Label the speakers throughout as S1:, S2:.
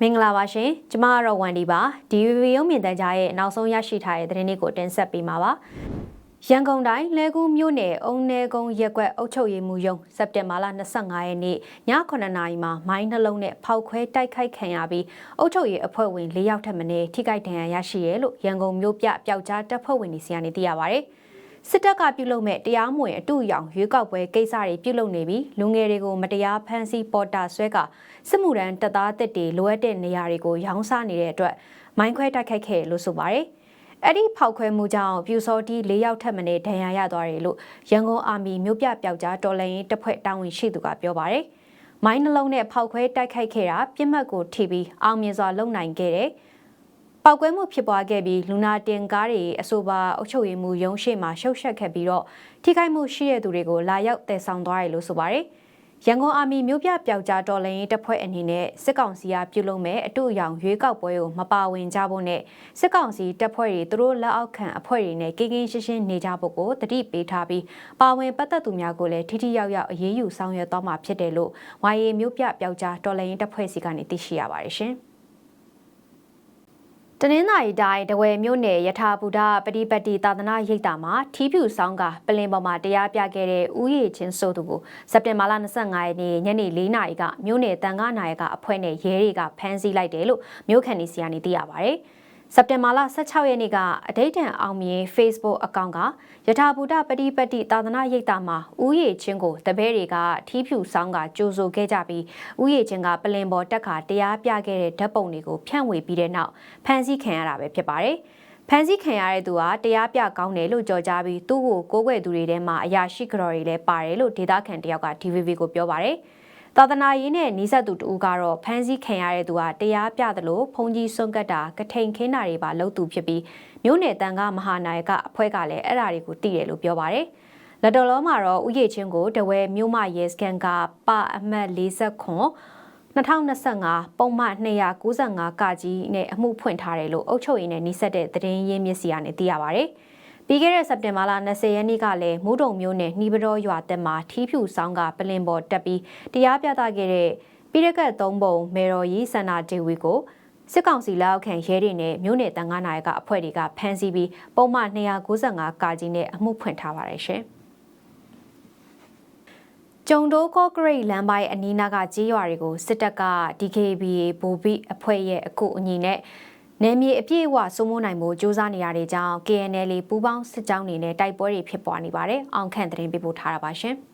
S1: မင်္ဂလာပါရှင်ကျမကတော့ဝန်ဒီပါဒီဗီဒီယိုမြင်သံကြားရဲ့နောက်ဆုံးရရှိထားတဲ့သတင်းလေးကိုတင်ဆက်ပေးမှာပါရန်ကုန်တိုင်းလဲကူးမြို့နယ်အုံနယ်ကုန်းရက်ကွက်အုပ်ချုပ်ရေးမှူးရုံးစက်တင်ဘာလ25ရက်နေ့ည9:00နာရီမှာမိုင်းနှလုံးနဲ့ဖောက်ခွဲတိုက်ခိုက်ခံရပြီးအုပ်ချုပ်ရေးအဖွဲ့ဝင်၄ယောက်ထပ်မံထိခိုက်ဒဏ်ရာရရှိရဲလို့ရန်ကုန်မြို့ပြပျောက်ကြားတပ်ဖွဲ့ဝင်တွေစီကနေသိရပါဗျ။ စစ်တပ်ကပြုလုပ်မဲ့တရားမဝင်အတူရောင်ရွေးကောက်ပွဲကိစ္စတွေပြုလုပ်နေပြီးလူငယ်တွေကိုမတရားဖမ်းဆီးပေါ်တာဆွဲကစစ်မှုထမ်းတပ်သားတစ်တွေလိုအပ်တဲ့နေရာတွေကိုရောင်းစားနေတဲ့အတွက်မိုင်းခွဲတိုက်ခိုက်ခဲ့လို့ဆိုပါတယ်။အဲ့ဒီဖောက်ခွဲမှုကြောင့်ပြူစောတီ၄ယောက်ထပ်မံဒဏ်ရာရသွားတယ်လို့ရန်ကုန်အာမီမြို့ပြပျောက်ကြားတော်လှန်ရေးတပ်ဖွဲ့တာဝန်ရှိသူကပြောပါတယ်။မိုင်းနှလုံးနဲ့ဖောက်ခွဲတိုက်ခိုက်ခဲ့တာပြစ်မှတ်ကိုထိပြီးအောင်မြင်စွာလုံနိုင်ခဲ့တယ်။ ပောက်ကွဲမှုဖြစ်ပွားခဲ့ပြီးလူနာတင်ကားတွေအဆိုပါအုပ်ချုပ်ရေးမှုရုံးရှိမှာရှုပ်ရှက်ခဲ့ပြီးတော့ထိခိုက်မှုရှိတဲ့သူတွေကိုလာရောက်တည်ဆောင်သွားတယ်လို့ဆိုပါတယ်။ရန်ကုန်အာမီမြို့ပြပျောက်ကြားတော်လှန်ရေးတပ်ဖွဲ့အနေနဲ့စစ်ကောင်စီကပြုလုပ်မဲ့အတူအယောင်ရွေးကောက်ပွဲကိုမပါဝင်ကြဖို့နဲ့စစ်ကောင်စီတပ်ဖွဲ့တွေသူတို့လက်အောက်ခံအဖွဲ့တွေနဲ့ကိကင်းရှင်းရှင်းနေကြဖို့ကိုတတိပေးထားပြီးပါဝင်ပတ်သက်သူများကိုလည်းထိထိရောက်ရောက်အရေးယူဆောင်ရွက်သွားမှာဖြစ်တယ်လို့ဝိုင်းရီမြို့ပြပျောက်ကြားတော်လှန်ရေးတပ်ဖွဲ့စီကနေသိရှိရပါတယ်ရှင်။ တနင်္သာရီတိုင်းတဝယ်မြို့နယ်ယထာဘူဒပฏิပတ်တိသာသနာရိပ်တာမှာထီးဖြူဆောင်ကပလင်ပေါ်မှာတရားပြခဲ့တဲ့ဥယျာဉ်ချင်းဆိုသူကိုစက်တင်ဘာလ25ရက်နေ့ညနေ4နာရီကမြို့နယ်တန်ခါနာရီကအဖွဲ့နဲ့ရဲတွေကဖမ်းဆီးလိုက်တယ်လို့မြို့ခံတွေစီကနေသိရပါဗျ။ စက်တင်ဘာလ16ရက်နေ့ကအဒိဋ္ဌံအောင်မြင် Facebook အကောင့်ကယထာဘူတပฏิပတ်တိသာသနာရိပ်တာမှာဥယေချင်းကိုတပည့်တွေကထီးဖြူဆောင်ကကြိုဆိုခဲ့ကြပြီးဥယေချင်းကပလင်ပေါ်တက်ခါတရားပြခဲ့တဲ့ဓာတ်ပုံတွေကိုဖြန့်ဝေပြီးတဲ့နောက်ဖန်ဆီးခံရတာပဲဖြစ်ပါတယ်။ဖန်ဆီးခံရတဲ့သူဟာတရားပြကောင်းတယ်လို့ကြော်ကြားပြီးသူ့ကိုကိုးကွယ်သူတွေထဲမှာအရာရှိကြော်တွေလည်းပါတယ်လို့ဒေတာခန်တယောက်က DVB ကိုပြောပါတယ်။ သာသနာရေးနဲ့နှိဆက်သူတူကတော့ဖမ်းဆီးခံရတဲ့သူဟာတရားပြသလိုဖုန်ကြီးစွန့်ကတ်တာကထိန်ခင်းတာတွေပါလုပ်သူဖြစ်ပြီးမြို့နယ်တန်ကမဟာနာယကအဖွဲ့ကလည်းအဲ့ဓာတွေကိုသိတယ်လို့ပြောပါတယ်။လက်တော်လုံးမှာတော့ဥယေချင်းကိုတဝဲမြို့မရဲစကန်ကပအမှတ်40ခွန်2025ပုံမှန်295ကကြီးနဲ့အမှုဖွင့်ထားတယ်လို့အုပ်ချုပ်ရေးနဲ့နှိဆက်တဲ့သတင်းရင်းမြစ်စီကနေသိရပါဗျ။ ပြီးခဲ့တဲ့စက်တင်ဘာလ20ရက်နေ့ကလည်းမူးတုံမျိုးနဲ့နှီးပတော်ရွာတက်မှာထီးဖြူဆောင်ကပလင်ပေါ်တက်ပြီးတရားပြသခဲ့တဲ့ပြည်ရကတ်သုံးပုံမေတော်ရီစန္နာဒေဝီကိုစစ်ကောင်စီလက်အောက်ခံရဲတွေနဲ့မြို့နယ်တန်ခါနာယကအဖွဲ့တွေကဖမ်းဆီးပြီးပုံမှန်295ကာကြီးနဲ့အမှုဖွင့်ထားပါတယ်ရှင်။ကျုံတိုးကော့ဂရိတ်လမ်းပိုင်းအနီးနားကကြေးရွာတွေကိုစစ်တပ်က DKBA ဘူဘိအဖွဲ့ရဲ့အကူအညီနဲ့ နယ်မြေအပြည့်အဝစိုးမိုးနိုင်ဖို့ကြိုးစားနေရတဲ့ကြောင်း KNL ပူးပေါင်းစစ်ကြောင်းတွေနဲ့တိုက်ပွဲတွေဖြစ်ပွားနေပါတယ်။အောင်ခန့်သတင်းပေးပို့ထားတာပါရှင်။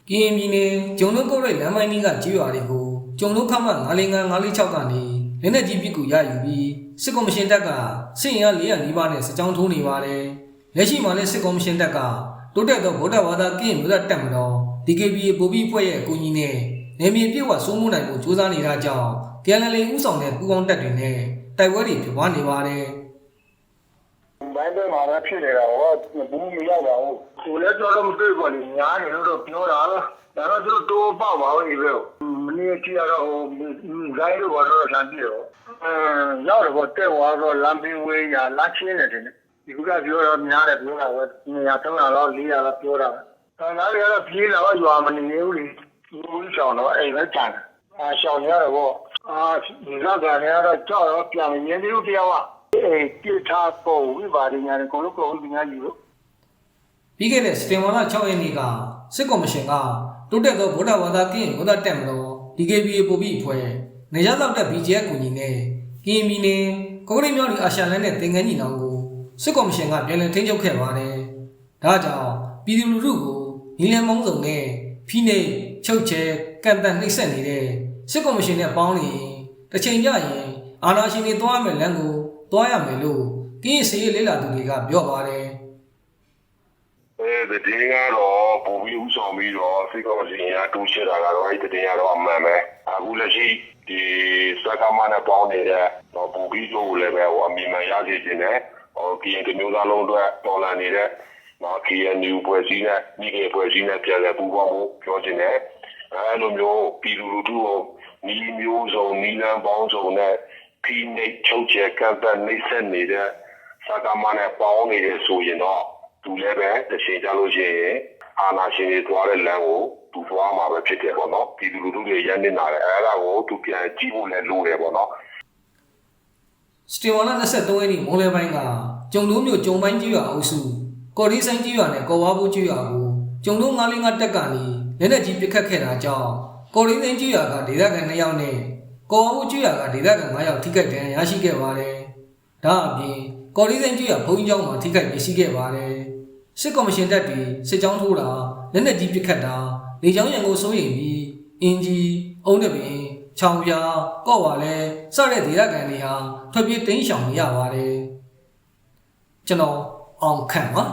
S1: ။
S2: ကရင်ပြည်နယ်ကျုံလုံးကုတ်ရိုက်လမ်းမိုင်းကြီးကကြေးရွာတွေကိုကျုံလုံးခမ905 946ကနေလက်နက်ကြီးပစ်ကူရယူပြီးစစ်ကော်မရှင်တပ်ကစစ်ရင်အား400နီးပါးနဲ့စစ်ကြောင်းထိုးနေပါတယ်။လက်ရှိမှာလည်းစစ်ကော်မရှင်တပ်ကတိုးတက်သောဗုဒ္ဓဘာသာကရင်မျိုးသားတပ်မတော် DKBA ဗိုလ်ပြီးဖွဲ့ရဲ့အကူအညီနဲ့ နေမြေပြည့်ဝစိုးမိုးနိုင်ဖို့ကြိုးစားနေတာကြောင့် KNL ဥဆောင်တဲ့ပူးပေါင်းတပ်တွေနဲ့တိုက်ပွဲတွေဖြစ်ပွားနေပါတယ်။
S3: ဘိုင်းဘက်မှာလည်းဖြစ်နေတာဟောဘူးမရောက်ပါဘူးကိုလည်းတော့မတွေ့ပါဘူးညာနေလို့တော့ပြောတာပဲဒါတော့သူတို့တော့ပေါ့ပါဘူးဒီဘက်မနေ့ကရတော့ဟိုဂိုင်းလို့ဘာလို့ဆန်ပြေရောအဲရောက်တော့တက်သွားတော့လမ်းဘေးဝေးရလမ်းချင်းနေတယ်ဒီကပြောတော့များတယ်ပြောတာပဲနေရာ300လောက်400လောက်ပြောတာအဲနားရတော့ပြေးလာတော့ရွာမနေဘူးလေ ဘူးရှောင်းတော့အိမ်ပဲကြံတယ်အာရှောင်းရတော့ဗောအာဒီကကနေတော့ကြောက်တော့ပြန်ရင်းသေးဘူးတရားကအဲပြထားပေါ်ဝိပါဒညာကိုလို့ကိုယ်ကညာယူလို့
S2: ပြီးခဲ့တဲ့စတင်ဝါလာ6ရက်နေ့ကစစ်ကော်မရှင်ကတိုးတက်သောဗုဒ္ဓဘာသာကရင်ဗုဒ္ဓတက်မတော် DKBA ပို့ပြီးအဖွဲ့နေရတော့တဲ့ BJS ကူညီနဲ့ကရင်ပြည်နယ်ကော့ကရိတ်မြောက်ဒီအာရှလန်နဲ့သင်္ကန်းညီနောင်ကိုစစ်ကော်မရှင်ကပြန်လည်ထိန်းချုပ်ခဲ့ပါတယ်။ဒါကြောင့်ပြည်သူလူထုကိုညီလန်မုံစုံနဲ့ဖိနှိပ် ချုပ်ချယ်ကန့်တတ်နှိပ်စက်နေတဲ့စစ်ကော်မရှင်နဲ့ပေါင်းနေတစ်ချိန်ကြရင်အာဏာရှင်တွေတွားမယ်လမ်းကိုတွားရမယ်လို့ကရင်စီရေးလေးလာသူတွေကပြောပါတယ်။
S4: အဲတည်င်းကတော့ပုံပြီးဥဆောင်ပြီးတော့စိတ်ကောင်းစီရင်တူးချတာကတော့အဲ့တည်င်းကတော့အမှန်ပဲအခုလက်ရှိဒီစကားမနဲ့ပေါင်းနေတဲ့တော့ပုံပြီးတို့လည်းပဲဟိုအမြင်မှန်ရစေခြင်းနဲ့ဟိုကရင်တမျိုးသားလုံးအတွက်တော်လန်နေတဲ့ နော် KNU ဖွဲ့စည်းနဲ့ညီကေဖွဲ့စည်းနဲ့ပြန်လည်ပူးပေါင်းမှုပြောခြင်းနဲ့အဲလိုမျိုးပြည်သူလူထုကိုညီမျိုးစုံညီလန်းပေါင်းစုံနဲ့ဖိနှိပ်ချုပ်ချယ်ကန့်သတ်နှိပ်စက်နေတဲ့စကားမနဲ့ပေါင်းနေတယ်ဆိုရင်တော့သူလည်းပဲတစ်ချိန်ကြလို့ရှိရင်အာနာရှင်တွေသွားတဲ့လမ်းကိုသူသွားမှာပဲဖြစ်တယ်ပေါ့နော်ပြည်သူလူထုတွေရန်နေတာတယ်အဲ့ဒါကိုသူပြန်ကြည့်ဖို့လည်းလိုတယ်ပေါ့နော်
S2: စတင်ဝါလာ23ရက်နေ့မိုးလဲပိုင်းကကျုံတို့မြို့ကျုံပိုင်းကြီးရွာအုပ်စု ကော်ဒီဆိုင်ကြီးရွာနဲ့ကော်ဝါဘူးကြီးရွာကိုကျုံတို့905တက်ကနေလက်နက်ကြီးပစ်ခတ်ခဲ့တာကြောင့်ကော်ဒီဆိုင်ကြီးရွာကဒေသခံ2ယောက်နဲ့ကော်ဝါဘူးကြီးရွာကဒေသခံ9ယောက်ထိခိုက်ဒဏ်ရာရရှိခဲ့ပါတယ်။ဒါအပြင်ကော်ဒီဆိုင်ကြီးရွာဘုံကြီးကျောင်းမှာထိခိုက်ပျက်စီးခဲ့ပါတယ်။စစ်ကော်မရှင်တပ်တွေစစ်ကြောင်းထိုးတာလက်နက်ကြီးပစ်ခတ်တာလေကြောင်းရန်ကိုစိုးရိမ်ပြီးအင်ဂျီအုံးတပင်ချောင်ပြာကော့ပါလဲစတဲ့ဒေသခံတွေဟာထွက်ပြေးတိမ်းရှောင်နေရပါတယ်ကျွန်တော် အောင်ခန့်ပါ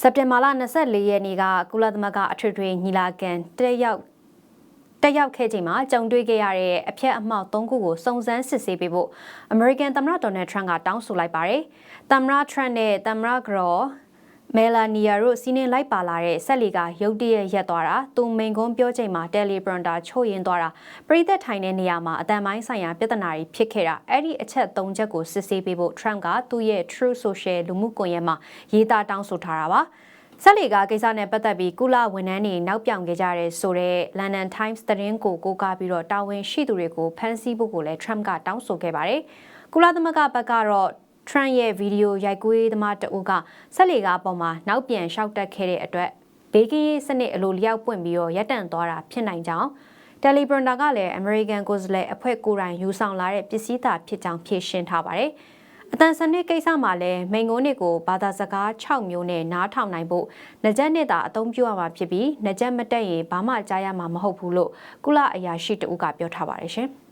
S1: စက်တင်ဘာလ24ရက်နေ့ကကုလသမဂ္ဂအထွေထွေညီလာခံတက်ရောက်တက်ရောက်ခဲ့ချိန်မှာကြုံတွေ့ခဲ့ရတဲ့အဖြစ်အမှောက်၃ခုကိုစုံစမ်းစစ်ဆေးပေးဖို့အမေရိကန်သမ္မတဒေါ်နယ်ထရန့်ကတောင်းဆိုလိုက်ပါတယ်။သမ္မတထရန့်နဲ့သမ္မတဂရော် မဲလာနီယာတို့စီးနင်းလိုက်ပါလာတဲ့ဆက်လီကရုတ်တရက်ရက်သွားတာသူမိန်ကွန်းပြောချိန်မှာတယ်လီပရန်တာချို့ရင်သွားတာပြည်သက်ထိုင်တဲ့နေရာမှာအတန်ပိုင်းဆိုင်ရာပြဿနာတွေဖြစ်ခဲ့တာအဲ့ဒီအချက်၃ချက်ကိုစစ်ဆေးပေးဖို့ Trump ကသူ့ရဲ့ True Social လူမှုကွန်ရက်မှာရေးသားတောင်းဆိုထားတာပါဆက်လီကကိစ္စနဲ့ပတ်သက်ပြီးကုလဝန်ထမ်းတွေနောက်ပြောင်ခဲ့ကြတဲ့ဆိုတော့ London Times သတင်းကိုကိုးကားပြီးတော့တာဝန်ရှိသူတွေကိုဖမ်းဆီးဖို့ကိုလည်း Trump ကတောင်းဆိုခဲ့ပါတယ်ကုလသမဂ္ဂဘက်ကတော့ Trump ရဲ့ဗီဒီယိုရိုက်ကူးရေးသမားတအုပ်ကဆက်လီကားပေါ်မှာနောက်ပြန်လျှောက်တက်ခဲ့တဲ့အတွက်ဘေးကင်းရေးစနစ်အလိုလျောက်ပွင့်ပြီးတော့ရပ်တန့်သွားတာဖြစ်နိုင်ကြောင်းတယ်လီဘရန်တာကလည်း American ကိုယ်စားလှယ်အဖွဲ့ကိုယ်တိုင်ယူဆောင်လာတဲ့ပစ္စည်းသာဖြစ်ကြောင်းဖြေရှင်းထားပါတယ်။အတန်စနစ်ကိစ္စမှာလည်းမိန်ကုန်းတွေကိုဘာသာစကား6မျိုးနဲ့နားထောင်နိုင်ဖို့နှကြက်နဲ့သာအသုံးပြုရမှာဖြစ်ပြီးနှကြက်မတက်ရင်ဘာမှကြားရမှာမဟုတ်ဘူးလို့ကုလအရာရှိတအုပ်ကပြောထားပါတယ်ရှင်။